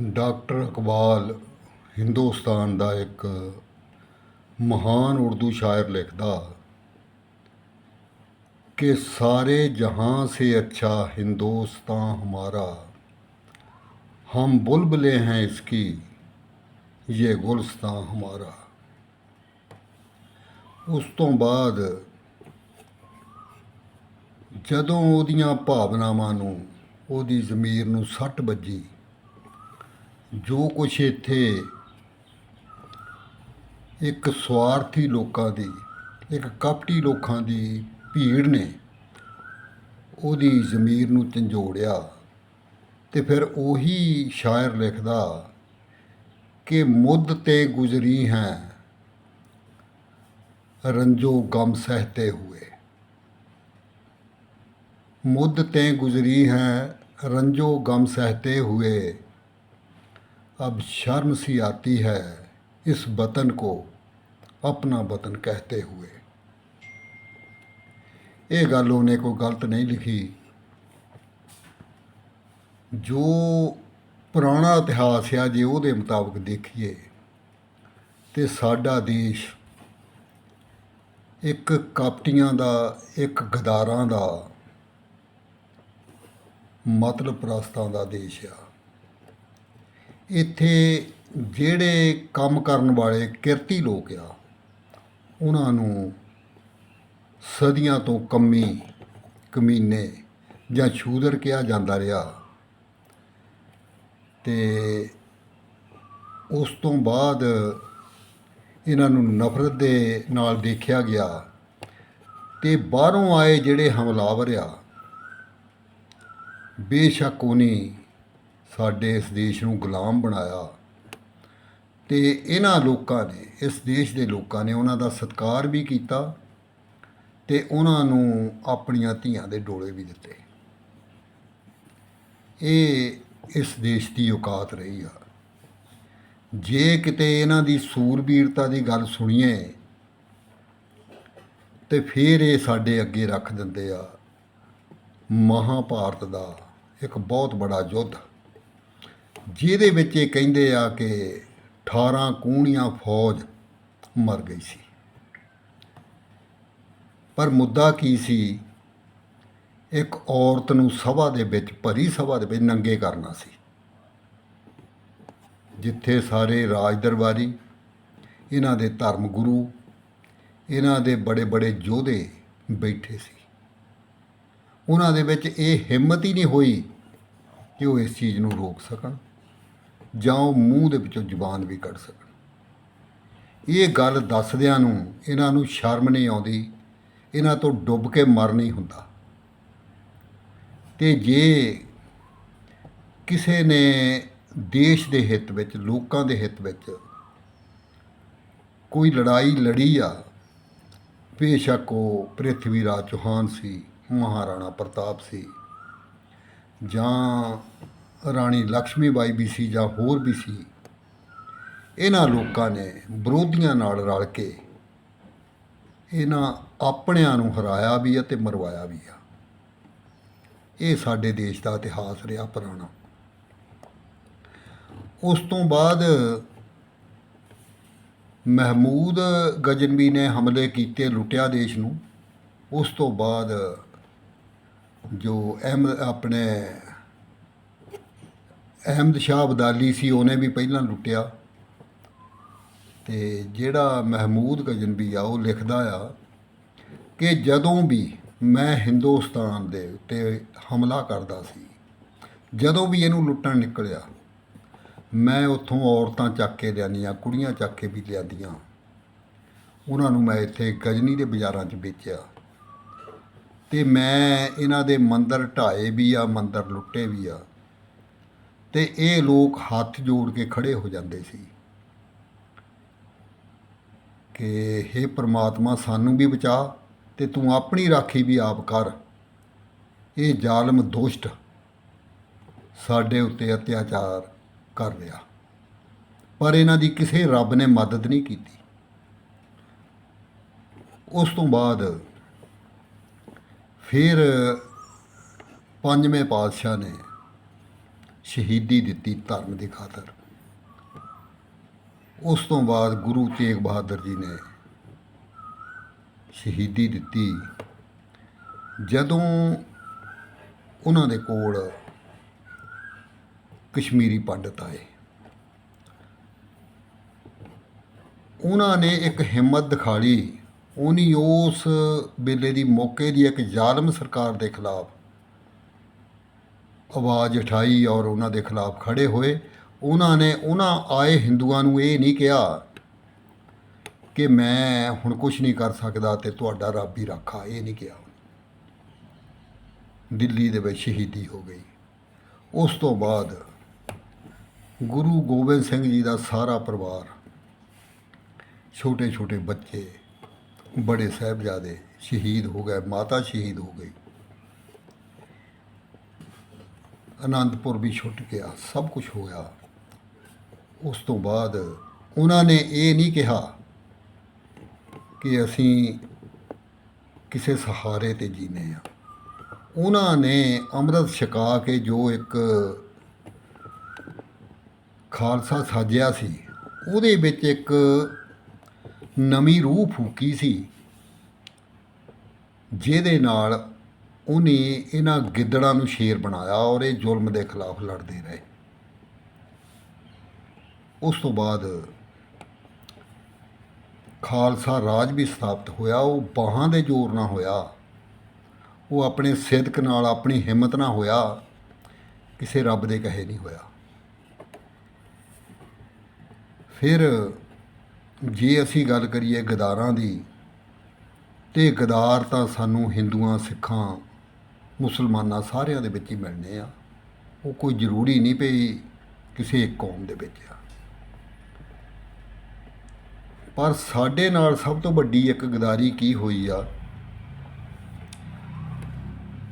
Doctor Iqbal Hindustan ਦਾ ਇੱਕ ਮਹਾਨ ਉਰਦੂ ਸ਼ਾਇਰ ਲਿਖਦਾ ਕਿ ਸਾਰੇ ਜਹਾਂ से अच्छा हिंदुस्तान हमारा हम बुलबुलें हैं इसकी ये गुलस्तान हमारा ਉਸ ਤੋਂ ਬਾਅਦ ਜਦੋਂ ਉਹਦੀਆਂ ਭਾਵਨਾਵਾਂ ਨੂੰ ਉਹਦੀ ਜ਼ਮੀਰ ਨੂੰ ਸੱਟ ਵੱਜੀ ਜੋ ਕੁਛ ਇੱਥੇ ਇੱਕ ਸਵਾਰਥੀ ਲੋਕਾਂ ਦੀ, ਇੱਕ ਕਪਟੀ ਲੋਕਾਂ ਦੀ ਭੀੜ ਨੇ, ਉਹਦੀ ਜ਼ਮੀਰ ਨੂੰ ਝੰਜੋੜਿਆ ਤੇ ਫਿਰ ਉਹੀ ਸ਼ਾਇਰ ਲਿਖਦਾ ਕਿ ਮੁੱਦ ਤੇ ਗੁਜ਼ਰੀ ਹੈ, ਰੰਜੋ ਗਮ ਸਹਤੇ ਹੋਏ। ਮੁੱਦ ਤੇ ਗੁਜ਼ਰੀ ਹੈ, ਰੰਜੋ ਗਮ ਸਹਤੇ ਹੋਏ। अब शर्म सी आती है इस वतन को अपना वतन कहते हुए ਇਹ ਗੱਲ ਉਹਨੇ ਕੋਈ ਗਲਤ ਨਹੀਂ ਲਿਖੀ ਜੋ ਪੁਰਾਣਾ ਇਤਿਹਾਸ ਆ ਜੇ ਉਹਦੇ ਮੁਤਾਬਕ ਦੇਖੀਏ ਤੇ ਸਾਡਾ ਦੇਸ਼ ਇੱਕ ਕਾਪਟੀਆਂ ਦਾ ਇੱਕ ਗਦਾਰਾਂ ਦਾ ਮਤਲਬ ਪ੍ਰਸਤਾਂ ਦਾ ਦੇਸ਼ ਆ ਇੱਥੇ ਜਿਹੜੇ ਕੰਮ ਕਰਨ ਵਾਲੇ ਕਿਰਤੀ ਲੋਕ ਆ, ਉਹਨਾਂ ਨੂੰ ਸਦੀਆਂ ਤੋਂ ਕੰਮੀ ਕਮੀਨੇ ਜਾਂ ਸ਼ੂਦਰ ਕਿਹਾ ਜਾਂਦਾ ਰਿਹਾ। ਤੇ ਉਸ ਤੋਂ ਬਾਅਦ ਇਹਨਾਂ ਨੂੰ ਨਫ਼ਰਤ ਦੇ ਨਾਲ ਦੇਖਿਆ ਗਿਆ ਤੇ ਬਾਹਰੋਂ ਆਏ ਜਿਹੜੇ ਹਮਲਾਵਰ ਆ, ਬੇਸ਼ੱਕ ਉਹਨੇ ਸਾਡੇ ਇਸ ਦੇਸ਼ ਨੂੰ ਗੁਲਾਮ ਬਣਾਇਆ। ਤੇ ਇਹਨਾਂ ਲੋਕਾਂ ਨੇ, ਇਸ ਦੇਸ਼ ਦੇ ਲੋਕਾਂ ਨੇ ਉਹਨਾਂ ਦਾ ਸਤਿਕਾਰ ਵੀ ਕੀਤਾ ਤੇ ਉਹਨਾਂ ਨੂੰ ਆਪਣੀਆਂ ਧੀਆਂ ਦੇ ਡੋਲੇ ਵੀ ਦਿੱਤੇ। ਇਹ ਇਸ ਦੇਸ਼ ਦੀ ਔਕਾਤ ਰਹੀ ਆ। ਜੇ ਕਿਤੇ ਇਹਨਾਂ ਦੀ ਸੂਰਬੀਰਤਾ ਦੀ ਗੱਲ ਸੁਣੀਏ, ਤੇ ਫਿਰ ਇਹ ਸਾਡੇ ਅੱਗੇ ਰੱਖ ਦਿੰਦੇ ਆ। ਮਹਾਭਾਰਤ ਦਾ ਇੱਕ ਬਹੁਤ ਬੜਾ ਯੁੱਧ। ਜਿਹਦੇ ਵਿੱਚ ਇਹ ਕਹਿੰਦੇ ਆ ਕਿ 18 ਕੂਣੀਆਂ ਫੌਜ ਮਰ ਗਈ ਸੀ। ਪਰ ਮੁੱਦਾ ਕੀ ਸੀ? ਇੱਕ ਔਰਤ ਨੂੰ ਸਭਾ ਦੇ ਵਿੱਚ, ਭਰੀ ਸਭਾ ਦੇ ਵਿੱਚ ਨੰਗੇ ਕਰਨਾ ਸੀ। ਜਿੱਥੇ ਸਾਰੇ ਰਾਜ ਦਰਬਾਰੀ, ਇਹਨਾਂ ਦੇ ਧਰਮ ਗੁਰੂ, ਇਹਨਾਂ ਦੇ ਬੜੇ ਬੜੇ ਯੋਧੇ ਬੈਠੇ ਸੀ। ਉਹਨਾਂ ਦੇ ਵਿੱਚ ਇਹ ਹਿੰਮਤ ਹੀ ਨਹੀਂ ਹੋਈ ਕਿ ਉਹ ਇਸ ਚੀਜ਼ ਨੂੰ ਰੋਕ ਸਕਣ। ਜਾਂ ਉਹ ਮੂੰਹ ਦੇ ਵਿੱਚੋਂ ਜ਼ੁਬਾਨ ਵੀ ਕੱਢ ਸਕਣ। ਇਹ ਗੱਲ ਦੱਸਦਿਆਂ ਨੂੰ ਇਹਨਾਂ ਨੂੰ ਸ਼ਰਮ ਨਹੀਂ ਆਉਂਦੀ, ਇਹਨਾਂ ਤੋਂ ਡੁੱਬ ਕੇ ਮਰ ਨਹੀਂ ਹੁੰਦਾ। ਤੇ ਜੇ ਕਿਸੇ ਨੇ ਦੇਸ਼ ਦੇ ਹਿੱਤ ਵਿੱਚ, ਲੋਕਾਂ ਦੇ ਹਿੱਤ ਵਿੱਚ ਕੋਈ ਲੜਾਈ ਲੜੀ ਆ, ਬੇਸ਼ੱਕ ਉਹ ਪ੍ਰਿਥਵੀ ਰਾਜ ਚੌਹਾਨ ਸੀ, ਮਹਾਰਾਣਾ ਪ੍ਰਤਾਪ ਸੀ, ਜਾਂ ਰਾਣੀ ਲక్ష్ਮੀ ਬਾਈ ਵੀ ਸੀ ਜਾਂ ਹੋਰ ਵੀ ਸੀ, ਇਹਨਾਂ ਲੋਕਾਂ ਨੇ ਵਿਰੋਧੀਆਂ ਨਾਲ ਰਲ ਕੇ ਇਹਨਾਂ ਆਪਣਿਆਂ ਨੂੰ ਹਰਾਇਆ ਵੀ ਆ ਤੇ ਮਰਵਾਇਆ ਵੀ ਆ। ਇਹ ਸਾਡੇ ਦੇਸ਼ ਦਾ ਇਤਿਹਾਸ ਰਿਹਾ ਪੁਰਾਣਾ। ਉਸ ਤੋਂ ਬਾਅਦ ਮਹਿਮੂਦ ਗਜਨਵੀ ਨੇ ਹਮਲੇ ਕੀਤੇ ਲੁੱਟਿਆ ਦੇਸ਼ ਨੂੰ। ਉਸ ਤੋਂ ਬਾਅਦ ਜੋ ਅਹਿਮ ਆਪਣੇ ਅਹਿਮਦ ਸ਼ਾਹ ਅਬਦਾਲੀ ਸੀ, ਉਹਨੇ ਵੀ ਪਹਿਲਾਂ ਲੁੱਟਿਆ। ਤੇ ਜਿਹੜਾ ਮਹਿਮੂਦ ਗਜਨਵੀ ਆ, ਉਹ ਲਿਖਦਾ ਆ ਕਿ ਜਦੋਂ ਵੀ ਮੈਂ ਹਿੰਦੁਸਤਾਨ ਦੇ ਉੱਤੇ ਹਮਲਾ ਕਰਦਾ ਸੀ, ਜਦੋਂ ਵੀ ਇਹਨੂੰ ਲੁੱਟਣ ਨਿਕਲਿਆ, ਮੈਂ ਉੱਥੋਂ ਔਰਤਾਂ ਚੱਕ ਕੇ ਲਿਆਂਦੀਆਂ, ਕੁੜੀਆਂ ਚੱਕ ਕੇ ਵੀ ਲਿਆਂਦੀਆਂ। ਉਹਨਾਂ ਨੂੰ ਮੈਂ ਇੱਥੇ ਗਜਨੀ ਦੇ ਬਾਜ਼ਾਰਾਂ 'ਚ ਵੇਚਿਆ। ਤੇ ਮੈਂ ਇਹਨਾਂ ਦੇ ਮੰਦਰ ਢਾਏ ਵੀ ਆ, ਮੰਦਰ ਲੁੱਟੇ ਵੀ ਆ। ਤੇ ਇਹ ਲੋਕ ਹੱਥ ਜੋੜ ਕੇ ਖੜੇ ਹੋ ਜਾਂਦੇ ਸੀ ਕਿ हे ਪ੍ਰਮਾਤਮਾ, ਸਾਨੂੰ ਵੀ ਬਚਾ ਤੇ ਤੂੰ ਆਪਣੀ ਰਾਖੀ ਵੀ ਆਪ ਕਰ। ਇਹ ਜ਼ਾਲਮ ਦੁਸ਼ਟ ਸਾਡੇ ਉੱਤੇ ਅਤਿਆਚਾਰ ਕਰ ਰਿਹਾ। ਪਰ ਇਹਨਾਂ ਦੀ ਕਿਸੇ ਰੱਬ ਨੇ ਮਦਦ ਨਹੀਂ ਕੀਤੀ। ਉਸ ਤੋਂ ਬਾਅਦ ਫਿਰ ਪੰਜਵੇਂ ਪਾਤਸ਼ਾਹ ਨੇ ਸ਼ਹੀਦੀ ਦਿੱਤੀ ਧਰਮ ਦੀ ਖਾਤਰ। ਉਸ ਤੋਂ ਬਾਅਦ ਗੁਰੂ ਤੇਗ ਬਹਾਦਰ ਜੀ ਨੇ ਸ਼ਹੀਦੀ ਦਿੱਤੀ। ਜਦੋਂ ਉਹਨਾਂ ਦੇ ਕੋਲ ਕਸ਼ਮੀਰੀ ਪੰਡਤ ਆਏ, ਉਹਨਾਂ ਨੇ ਇੱਕ ਹਿੰਮਤ ਦਿਖਾਲੀ। ਉਹਨੀ ਉਸ ਵੇਲੇ ਦੀ ਮੌਕੇ ਦੀ ਇੱਕ ਜ਼ਾਲਮ ਸਰਕਾਰ ਦੇ ਖਿਲਾਫ ਆਵਾਜ਼ ਉਠਾਈ ਔਰ ਉਹਨਾਂ ਦੇ ਖਿਲਾਫ ਖੜੇ ਹੋਏ। ਉਹਨਾਂ ਨੇ ਉਹਨਾਂ ਆਏ ਹਿੰਦੂਆਂ ਨੂੰ ਇਹ ਨਹੀਂ ਕਿਹਾ ਕਿ ਮੈਂ ਹੁਣ ਕੁਝ ਨਹੀਂ ਕਰ ਸਕਦਾ ਤੇ ਤੁਹਾਡਾ ਰੱਬ ਹੀ ਰੱਖਾ। ਇਹ ਨਹੀਂ ਕਿਹਾ ਦਿੱਲੀ ਦੇ ਵਿੱਚ ਸ਼ਹੀਦੀ ਹੋ ਗਈ। ਉਸ ਤੋਂ ਬਾਅਦ ਗੁਰੂ ਗੋਬਿੰਦ ਸਿੰਘ ਜੀ ਦਾ ਸਾਰਾ ਪਰਿਵਾਰ ਛੋਟੇ ਛੋਟੇ ਬੱਚੇ, ਬੜੇ ਸਾਹਿਬਜ਼ਾਦੇ ਸ਼ਹੀਦ ਹੋ ਗਏ, ਮਾਤਾ ਸ਼ਹੀਦ ਹੋ ਗਈ। ਆਨੰਦਪੁਰ ਵੀ ਛੁੱਟ ਗਿਆ, ਸਭ ਕੁਝ ਹੋਇਆ। ਉਸ ਤੋਂ ਬਾਅਦ ਉਹਨਾਂ ਨੇ ਇਹ ਨਹੀਂ ਕਿਹਾ ਕਿ ਅਸੀਂ ਕਿਸੇ ਸਹਾਰੇ ਤੇ ਜੀਨੇ ਆ। ਉਹਨਾਂ ਨੇ ਅੰਮ੍ਰਿਤ ਛਕਾ ਕੇ ਜੋ ਇੱਕ ਖਾਲਸਾ ਸਾਜਿਆ ਸੀ, ਉਹਦੇ ਵਿੱਚ ਇੱਕ ਨਵੀਂ ਰੂਹ ਫੂਕੀ ਸੀ, ਜਿਹਦੇ ਨਾਲ ਉਹਨੇ ਇਹਨਾਂ ਗਿੱਦੜਾਂ ਨੂੰ ਸ਼ੇਰ ਬਣਾਇਆ ਔਰ ਇਹ ਜ਼ੁਲਮ ਦੇ ਖਿਲਾਫ ਲੜਦੇ ਰਹੇ। ਉਸ ਤੋਂ ਬਾਅਦ ਖਾਲਸਾ ਰਾਜ ਵੀ ਸਥਾਪਿਤ ਹੋਇਆ, ਉਹ ਬਾਹਾਂ ਦੇ ਜ਼ੋਰ ਨਾਲ ਹੋਇਆ, ਉਹ ਆਪਣੇ ਸਿਦਕ ਨਾਲ, ਆਪਣੀ ਹਿੰਮਤ ਨਾਲ ਹੋਇਆ, ਕਿਸੇ ਰੱਬ ਦੇ ਕਹੇ ਨਹੀਂ ਹੋਇਆ। ਫਿਰ ਜੇ ਅਸੀਂ ਗੱਲ ਕਰੀਏ ਗਦਾਰਾਂ ਦੀ, ਤੇ ਗਦਾਰ ਤਾਂ ਸਾਨੂੰ ਹਿੰਦੂਆਂ, ਸਿੱਖਾਂ ਮੁਸਲਮਾਨਾਂ ਸਾਰਿਆਂ ਦੇ ਵਿੱਚ ਹੀ ਮਿਲਣੇ ਆ। ਉਹ ਕੋਈ ਜ਼ਰੂਰੀ ਨਹੀਂ ਪਈ ਕਿਸੇ ਇੱਕ ਕੌਮ ਦੇ ਵਿੱਚ ਆ। ਪਰ ਸਾਡੇ ਨਾਲ ਸਭ ਤੋਂ ਵੱਡੀ ਇੱਕ ਗਦਾਰੀ ਕੀ ਹੋਈ ਆ?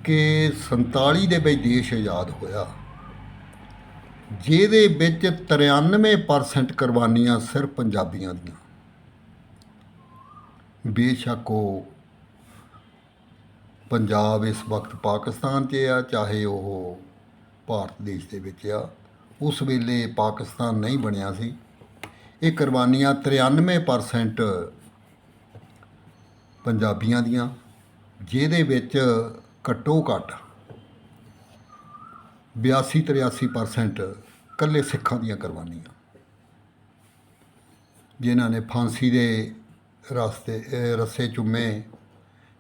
ਕਿ 47 ਦੇ ਵਿੱਚ ਦੇਸ਼ ਆਜ਼ਾਦ ਹੋਇਆ। ਜਿਹਦੇ ਵਿੱਚ 93% ਕੁਰਬਾਨੀਆਂ ਸਿਰਫ ਪੰਜਾਬੀਆਂ ਦੀਆਂ। ਬੇਸ਼ੱਕ ਉਹ ਪੰਜਾਬ ਇਸ ਵਕਤ ਪਾਕਿਸਤਾਨ 'ਚ ਆ, ਚਾਹੇ ਉਹ ਭਾਰਤ ਦੇਸ਼ ਦੇ ਵਿੱਚ ਆ। ਉਸ ਵੇਲੇ ਪਾਕਿਸਤਾਨ ਨਹੀਂ ਬਣਿਆ ਸੀ। ਇਹ ਕੁਰਬਾਨੀਆਂ 93% ਪੰਜਾਬੀਆਂ ਦੀਆਂ, ਜਿਹਦੇ ਵਿੱਚ ਘੱਟੋ ਘੱਟ 82 83% ਕੱਲੇ ਸਿੱਖਾਂ ਦੀਆਂ ਕੁਰਬਾਨੀਆਂ। ਜਿਨ੍ਹਾਂ ਨੇ ਫਾਂਸੀ ਦੇ ਰਸਤੇ, ਅਹ ਰੱਸੇ ਚੁੰਮੇ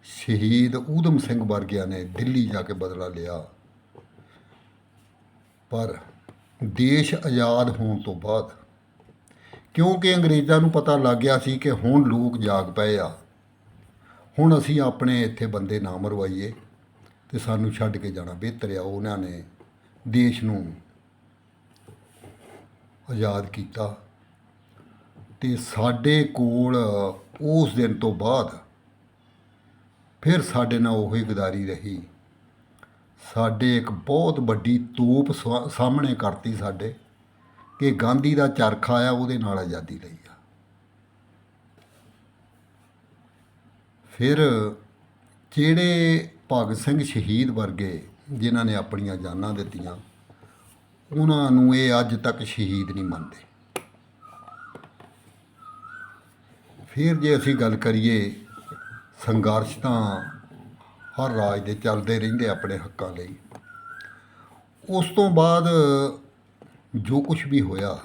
ਸ਼ਹੀਦ ਊਧਮ ਸਿੰਘ ਵਰਗਿਆਂ ਨੇ ਦਿੱਲੀ ਜਾ ਕੇ ਬਦਲਾ ਲਿਆ। ਪਰ ਦੇਸ਼ ਆਜ਼ਾਦ ਹੋਣ ਤੋਂ ਬਾਅਦ ਕਿਉਂਕਿ ਅੰਗਰੇਜ਼ਾਂ ਨੂੰ ਪਤਾ ਲੱਗ ਗਿਆ ਸੀ ਕਿ ਹੁਣ ਲੋਕ ਜਾਗ ਪਏ ਆ, ਹੁਣ ਅਸੀਂ ਆਪਣੇ ਇੱਥੇ ਬੰਦੇ ਨਾ ਮਰਵਾਈਏ ਤੇ ਸਾਨੂੰ ਛੱਡ ਕੇ ਜਾਣਾ ਬਿਹਤਰ ਆ। ਉਹਨਾਂ ਨੇ ਦੇਸ਼ ਨੂੰ ਆਜ਼ਾਦ ਕੀਤਾ ਤੇ ਸਾਡੇ ਕੋਲ ਉਸ ਦਿਨ ਤੋਂ ਬਾਅਦ ਫਿਰ ਸਾਡੇ ਨਾਲ ਉਹੀ ਗਦਾਰੀ ਰਹੀ। ਸਾਡੇ ਇੱਕ ਬਹੁਤ ਵੱਡੀ ਤੋਪ ਸਵਾ- ਸਾਹਮਣੇ ਕਰਤੀ ਸਾਡੇ ਕਿ ਗਾਂਧੀ ਦਾ ਚਰਖਾ ਆ ਉਹਦੇ ਨਾਲ ਆਜ਼ਾਦੀ ਲਈ ਆ। ਫਿਰ ਜਿਹੜੇ ਭਗਤ ਸਿੰਘ ਸ਼ਹੀਦ ਵਰਗੇ ਜਿਨ੍ਹਾਂ ਨੇ ਆਪਣੀਆਂ ਜਾਨਾਂ ਦਿੱਤੀਆਂ, ਉਹਨਾਂ ਨੂੰ ਇਹ ਅੱਜ ਤੱਕ ਸ਼ਹੀਦ ਨਹੀਂ ਮੰਨਦੇ। ਫਿਰ ਜੇ ਅਸੀਂ ਗੱਲ ਕਰੀਏ ਸੰਘਰਸ਼ ਤਾਂ ਹਰ ਰਾਜ ਦੇ ਚੱਲਦੇ ਰਹਿੰਦੇ ਆਪਣੇ ਹੱਕਾਂ ਲਈ। ਉਸ ਤੋਂ ਬਾਅਦ ਜੋ ਕੁਝ ਵੀ ਹੋਇਆ,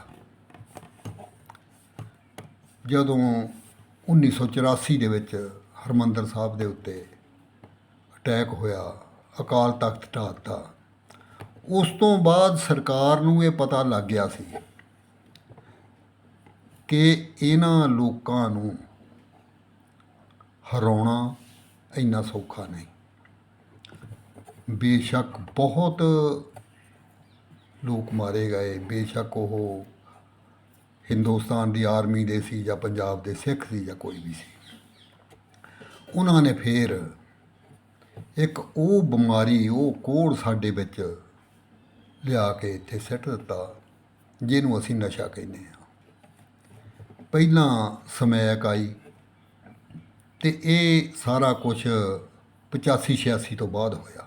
ਜਦੋਂ 1984 ਦੇ ਵਿੱਚ ਹਰਮੰਦਰ ਸਾਹਿਬ ਦੇ ਉੱਤੇ ਅਟੈਕ ਹੋਇਆ, ਅਕਾਲ ਤਖਤ ਢਾਹ ਦਿੱਤਾ, ਉਸ ਤੋਂ ਬਾਅਦ ਸਰਕਾਰ ਨੂੰ ਇਹ ਪਤਾ ਲੱਗ ਗਿਆ ਸੀ ਕਿ ਇਹਨਾਂ ਲੋਕਾਂ ਨੂੰ ਹਰਾਉਣਾ ਇੰਨਾ ਸੌਖਾ ਨਹੀਂ। ਬੇਸ਼ੱਕ ਬਹੁਤ ਲੋਕ ਮਾਰੇ ਗਏ। ਬੇਸ਼ੱਕ ਉਹ ਹਿੰਦੁਸਤਾਨ ਦੀ ਆਰਮੀ ਦੇ ਸੀ ਜਾਂ ਪੰਜਾਬ ਦੇ ਸਿੱਖ ਸੀ ਜਾਂ ਕੋਈ ਵੀ ਸੀ। ਉਹਨਾਂ ਨੇ ਫਿਰ ਇੱਕ ਉਹ ਬਿਮਾਰੀ, ਉਹ ਕੋੜ ਸਾਡੇ ਵਿੱਚ ਲਿਆ ਕੇ ਇੱਥੇ ਸਿੱਟ ਦਿੱਤਾ, ਜਿਹਨੂੰ ਅਸੀਂ ਨਸ਼ਾ ਕਹਿੰਦੇ ਆ ਪਹਿਲਾਂ ਸਮੈਕ ਆਈ। ਤੇ ਇਹ ਸਾਰਾ ਕੁਝ 85 86 ਤੋਂ ਬਾਅਦ ਹੋਇਆ।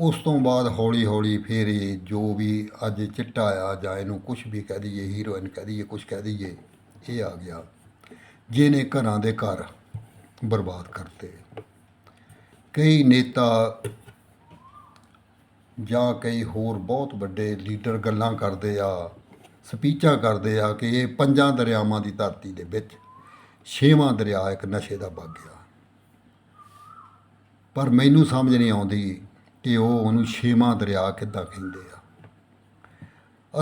ਉਸ ਤੋਂ ਬਾਅਦ ਹੌਲੀ ਹੌਲੀ ਫਿਰ ਇਹ ਜੋ ਵੀ ਅੱਜ ਚਿੱਟਾ ਆ ਜਾਂ ਇਹਨੂੰ ਕੁਝ ਵੀ ਕਹਿ ਦਈਏ ਹੀਰੋਇਨ ਕਹਿ ਦਈਏ ਕੁਝ ਕਹਿ ਦਈਏ, ਇਹ ਆ ਗਿਆ। ਜਿਹਨੇ ਘਰਾਂ ਦੇ ਘਰ ਬਰਬਾਦ ਕਰਤੇ। ਕਈ ਨੇਤਾ ਜਾਂ ਕਈ ਹੋਰ ਬਹੁਤ ਵੱਡੇ ਲੀਡਰ ਗੱਲਾਂ ਕਰਦੇ ਆ, ਸਪੀਚਾਂ ਕਰਦੇ ਆ ਕਿ ਇਹ ਪੰਜਾਂ ਦਰਿਆਵਾਂ ਦੀ ਧਰਤੀ ਦੇ ਵਿੱਚ ਛੇਵਾਂ ਦਰਿਆ ਇੱਕ ਨਸ਼ੇ ਦਾ ਵਗ ਗਿਆ। ਪਰ ਮੈਨੂੰ ਸਮਝ ਨਹੀਂ ਆਉਂਦੀ ਕਿ ਉਹ ਉਹਨੂੰ ਛੇਵਾਂ ਦਰਿਆ ਕਿੱਦਾਂ ਕਹਿੰਦੇ ਆ।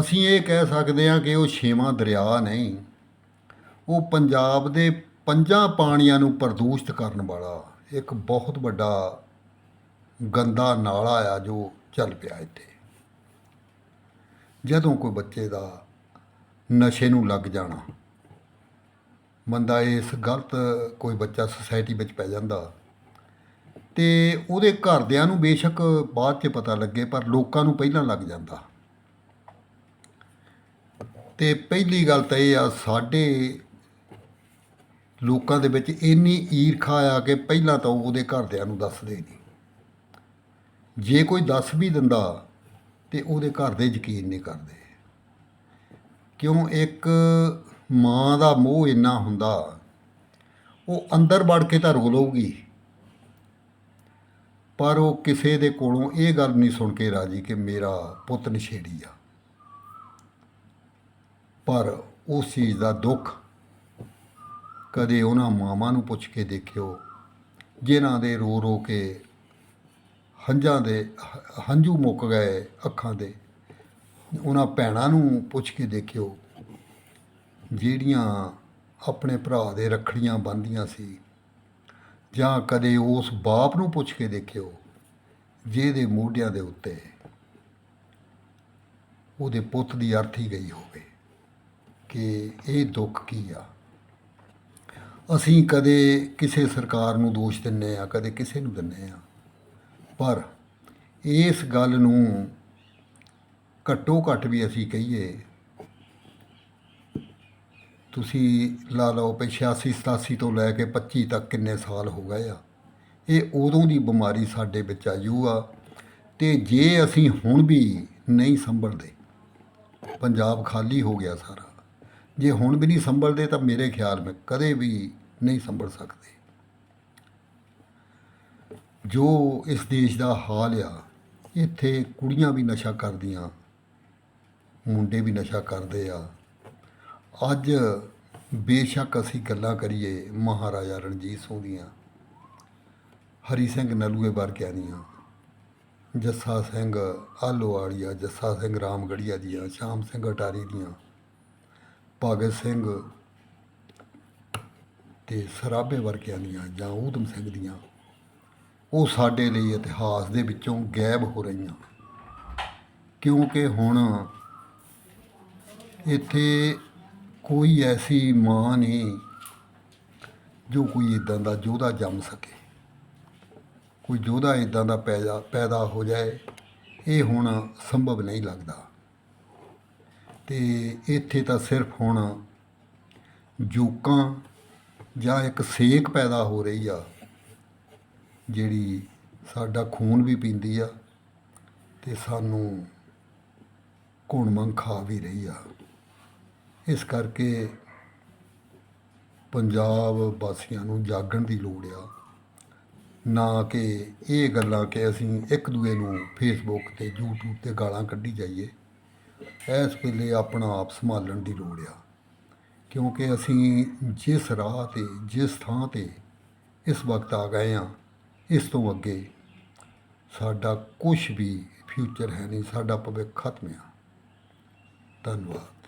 ਅਸੀਂ ਇਹ ਕਹਿ ਸਕਦੇ ਹਾਂ ਕਿ ਉਹ ਛੇਵਾਂ ਦਰਿਆ ਨਹੀਂ, ਉਹ ਪੰਜਾਬ ਦੇ ਪੰਜਾਂ ਪਾਣੀਆਂ ਨੂੰ ਪ੍ਰਦੂਸ਼ਿਤ ਕਰਨ ਵਾਲਾ ਇੱਕ ਬਹੁਤ ਵੱਡਾ ਗੰਦਾ ਨਾਲਾ ਆ ਜੋ ਚੱਲ ਪਿਆ ਇੱਥੇ। ਜਦੋਂ ਕੋਈ ਬੱਚੇ ਦਾ ਨਸ਼ੇ ਨੂੰ ਲੱਗ ਜਾਣਾ ਬੰਦਾ ਇਸ ਗਲਤ ਕੋਈ ਬੱਚਾ ਸੁਸਾਇਟੀ ਵਿੱਚ ਪੈ ਜਾਂਦਾ। ਤੇ ਉਹਦੇ ਘਰਦਿਆਂ ਨੂੰ ਬੇਸ਼ੱਕ ਬਾਅਦ 'ਚ ਪਤਾ ਲੱਗੇ, ਪਰ ਲੋਕਾਂ ਨੂੰ ਪਹਿਲਾਂ ਲੱਗ ਜਾਂਦਾ। ਤੇ ਪਹਿਲੀ ਗੱਲ ਤਾਂ ਇਹ ਆ, ਸਾਡੇ ਲੋਕਾਂ ਦੇ ਵਿੱਚ ਇੰਨੀ ਈਰਖਾ ਆ ਕਿ ਪਹਿਲਾਂ ਤਾਂ ਉਹਦੇ ਘਰਦਿਆਂ ਨੂੰ ਦੱਸਦੇ ਨਹੀਂ। ਜੇ ਕੋਈ ਦੱਸ ਵੀ ਦਿੰਦਾ, ਤੇ ਉਹਦੇ ਘਰ ਦੇ ਯਕੀਨ ਨਹੀਂ ਕਰਦੇ। ਕਿਉਂ? ਇੱਕ ਮਾਂ ਦਾ ਮੋਹ ਇੰਨਾ ਹੁੰਦਾ, ਉਹ ਅੰਦਰ ਵੜ ਕੇ ਤਾਂ ਰੋ ਲਊਗੀ। ਪਰ ਉਹ ਕਿਸੇ ਦੇ ਕੋਲੋਂ ਇਹ ਗੱਲ ਨਹੀਂ ਸੁਣ ਕੇ ਰਾਜੀ ਕਿ ਮੇਰਾ ਪੁੱਤ ਨਸ਼ੇੜੀ ਆ। ਪਰ ਉਸ ਚੀਜ਼ ਦਾ ਦੁੱਖ ਕਦੇ ਉਹਨਾਂ ਮਾਵਾਂ ਨੂੰ ਪੁੱਛ ਕੇ ਦੇਖਿਓ, ਜਿਨ੍ਹਾਂ ਦੇ ਰੋ ਰੋ ਕੇ ਹੰਝਾਂ ਦੇ ਹੰਝੂ ਮੁੱਕ ਗਏ ਅੱਖਾਂ ਦੇ, ਉਹਨਾਂ ਭੈਣਾਂ ਨੂੰ ਪੁੱਛ ਕੇ ਦੇਖਿਓ ਜਿਹੜੀਆਂ ਆਪਣੇ ਭਰਾ ਦੇ ਰੱਖੜੀਆਂ ਬੰਨ੍ਹਦੀਆਂ ਸੀ, ਜਾਂ ਕਦੇ ਉਸ ਬਾਪ ਨੂੰ ਪੁੱਛ ਕੇ ਦੇਖਿਓ, ਜਿਹਦੇ ਮੋਢਿਆਂ ਦੇ ਉੱਤੇ ਉਹਦੇ ਪੁੱਤ ਦੀ ਅਰਥੀ ਗਈ ਹੋਵੇ, ਕਿ ਇਹ ਦੁੱਖ ਕੀ ਆ? ਅਸੀਂ ਕਦੇ ਕਿਸੇ ਸਰਕਾਰ ਨੂੰ ਦੋਸ਼ ਦਿੰਨੇ ਆ, ਕਦੇ ਕਿਸੇ ਨੂੰ ਦਿੰਨੇ ਆ, ਪਰ ਇਸ ਗੱਲ ਨੂੰ ਘੱਟੋ ਘੱਟ ਵੀ ਅਸੀਂ ਕਹੀਏ ਤੁਸੀਂ ਲਾ ਲਓ ਵੀ 86 87 ਤੋਂ ਲੈ ਕੇ 25 ਤੱਕ ਕਿੰਨੇ ਸਾਲ ਹੋ ਗਏ ਆ। ਇਹ ਉਦੋਂ ਦੀ ਬਿਮਾਰੀ ਸਾਡੇ ਵਿੱਚ ਆਯੂ ਆ ਤੇ ਜੇ ਅਸੀਂ ਹੁਣ ਵੀ ਨਹੀਂ ਸੰਭਲਦੇ, ਪੰਜਾਬ ਖਾਲੀ ਹੋ ਗਿਆ ਸਾਰਾ। ਜੇ ਹੁਣ ਵੀ ਨਹੀਂ ਸੰਭਲਦੇ ਤਾਂ ਮੇਰੇ ਖਿਆਲ ਵਿੱਚ ਕਦੇ ਵੀ ਨਹੀਂ ਸੰਭਲ ਸਕਦੇ। ਜੋ ਇਸ ਦੇਸ਼ ਦਾ ਹਾਲ ਆ, ਇੱਥੇ ਕੁੜੀਆਂ ਵੀ ਨਸ਼ਾ ਕਰਦੀਆਂ, ਮੁੰਡੇ ਵੀ ਨਸ਼ਾ ਕਰਦੇ ਆ ਅੱਜ ਬੇਸ਼ੱਕ ਅਸੀਂ ਗੱਲਾਂ ਕਰੀਏ ਮਹਾਰਾਜਾ ਰਣਜੀਤ ਸਿੰਘ ਦੀਆਂ। ਹਰੀ ਸਿੰਘ ਨਲੂਏ ਵਰਗਿਆਂ ਦੀਆਂ ਜੱਸਾ ਸਿੰਘ ਆਲੋਵਾਲੀਆ, ਜੱਸਾ ਸਿੰਘ ਰਾਮਗੜੀਆ ਦੀਆਂ, ਸ਼ਾਮ ਸਿੰਘ ਅਟਾਰੀ ਦੀਆਂ, ਭਗਤ ਸਿੰਘ ਤੇ ਸਰਾਭੇ ਵਰਗਿਆਂ ਦੀਆਂ ਜਾਂ ਊਧਮ ਸਿੰਘ ਦੀਆਂ। ਉਹ ਸਾਡੇ ਲਈ ਇਤਿਹਾਸ ਦੇ ਵਿੱਚੋਂ ਗਾਇਬ ਹੋ ਰਹੀਆਂ। ਕਿਉਂਕਿ ਹੁਣ ਇੱਥੇ ਕੋਈ ਐਸੀ ਮਾਂ ਨਹੀਂ ਜੋ ਕੋਈ ਇਦਾਂ ਦਾ ਯੋਧਾ ਜੰਮ ਸਕੇ। ਕੋਈ ਯੋਧਾ ਇਦਾਂ ਦਾ ਪੈਦਾ ਪੈਦਾ ਹੋ ਜਾਏ, ਇਹ ਹੁਣ ਸੰਭਵ ਨਹੀਂ ਲੱਗਦਾ। ਤੇ ਇੱਥੇ ਤਾਂ ਸਿਰਫ ਹੁਣ ਜੋਕਾਂ ਜਾਂ ਇੱਕ ਸੇਕ ਪੈਦਾ ਹੋ ਰਹੀ ਆ, ਜਿਹੜੀ ਸਾਡਾ ਖੂਨ ਵੀ ਪੀਂਦੀ ਆ ਤੇ ਸਾਨੂੰ ਘੁਣ ਮੰਗ ਖਾ ਵੀ ਰਹੀ ਆ। ਇਸ ਕਰਕੇ ਪੰਜਾਬ ਵਾਸੀਆਂ ਨੂੰ ਜਾਗਣ ਦੀ ਲੋੜ ਆ, ਨਾ ਕਿ ਇਹ ਗੱਲਾਂ ਕਿ ਅਸੀਂ ਇੱਕ ਦੂਏ ਨੂੰ ਫੇਸਬੁੱਕ ਤੇ YouTube ਤੇ ਗਾਲਾਂ ਕੱਢੀ ਜਾਈਏ, ਇਸ ਵੇਲੇ ਆਪਣਾ ਆਪ ਸੰਭਾਲਣ ਦੀ ਲੋੜ ਆ। ਕਿਉਂਕਿ ਅਸੀਂ ਜਿਸ ਰਾਹ ਤੇ, ਜਿਸ ਥਾਂ ਤੇ ਇਸ ਵਕਤ ਆ ਗਏ ਆ, ਇਸ ਤੋਂ ਅੱਗੇ ਸਾਡਾ ਕੁਝ ਵੀ ਫਿਊਚਰ ਹੈ ਨਹੀਂ, ਸਾਡਾ ਭਵਿੱਖ ਖਤਮ ਆ। ਧੰਨਵਾਦ।